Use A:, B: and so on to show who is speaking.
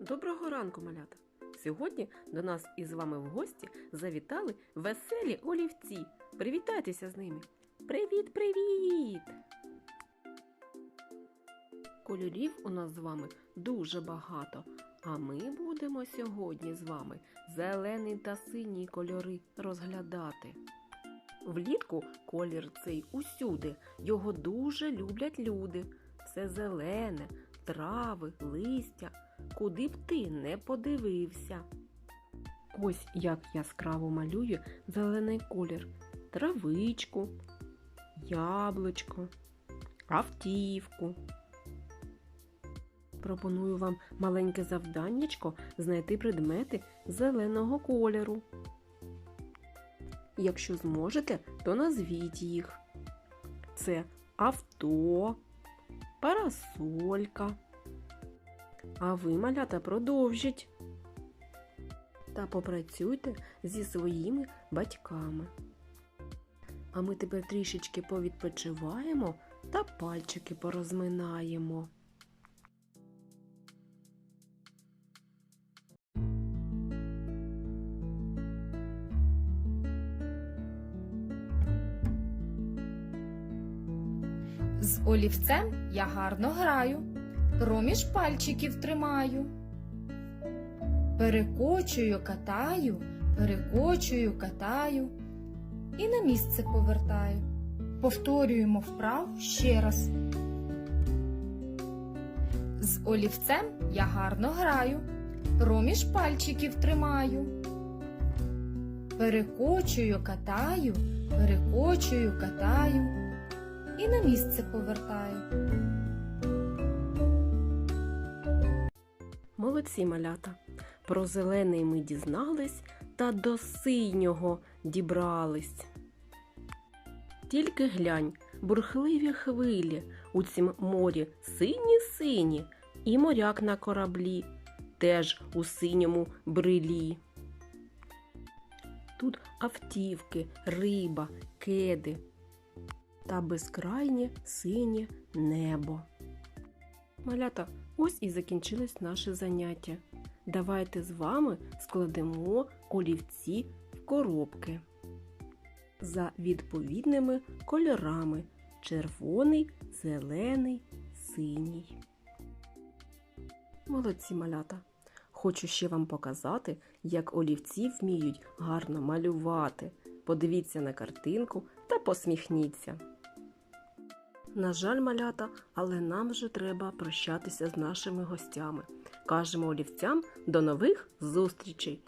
A: Доброго ранку, малята! Сьогодні до нас із вами в гості завітали веселі олівці. Привітайтеся з ними. Привіт, привіт! Кольорів у нас з вами дуже багато, а ми будемо сьогодні з вами зелений та синій кольори розглядати. Влітку колір цей усюди, його дуже люблять люди. Все зелене, трави, листя, куди б ти не подивився. Ось як яскраво малюю зелений колір, травичку, яблучко, автівку. Пропоную вам маленьке завданнячко знайти предмети зеленого кольору. Якщо зможете, то назвіть їх. Це авто, парасолька. А ви, малята, продовжіть. Та попрацюйте зі своїми батьками. А ми тепер трішечки повідпочиваємо та пальчики порозминаємо.
B: З олівцем я гарно граю, проміж пальчиків тримаю. Перекочую, катаю, перекочую, катаю і на місце повертаю. Повторюємо вправу ще раз. З олівцем я гарно граю, проміж пальчиків тримаю. Перекочую, катаю, перекочую, катаю і на місце повертаю.
A: Молодці малята. Про зелений ми дізнались та до синього дібрались. Тільки глянь, бурхливі хвилі у цім морі сині-сині, і моряк на кораблі теж у синьому брилі. Тут автівки, риба, кеди та безкрайнє синє небо. Малята, ось і закінчилось наше заняття. Давайте з вами складемо олівці в коробки за відповідними кольорами червоний, зелений, синій. Молодці малята! Хочу ще вам показати, як олівці вміють гарно малювати. Подивіться на картинку та посміхніться. На жаль, малята, але нам вже треба прощатися з нашими гостями. Кажемо олівцям до нових зустрічей!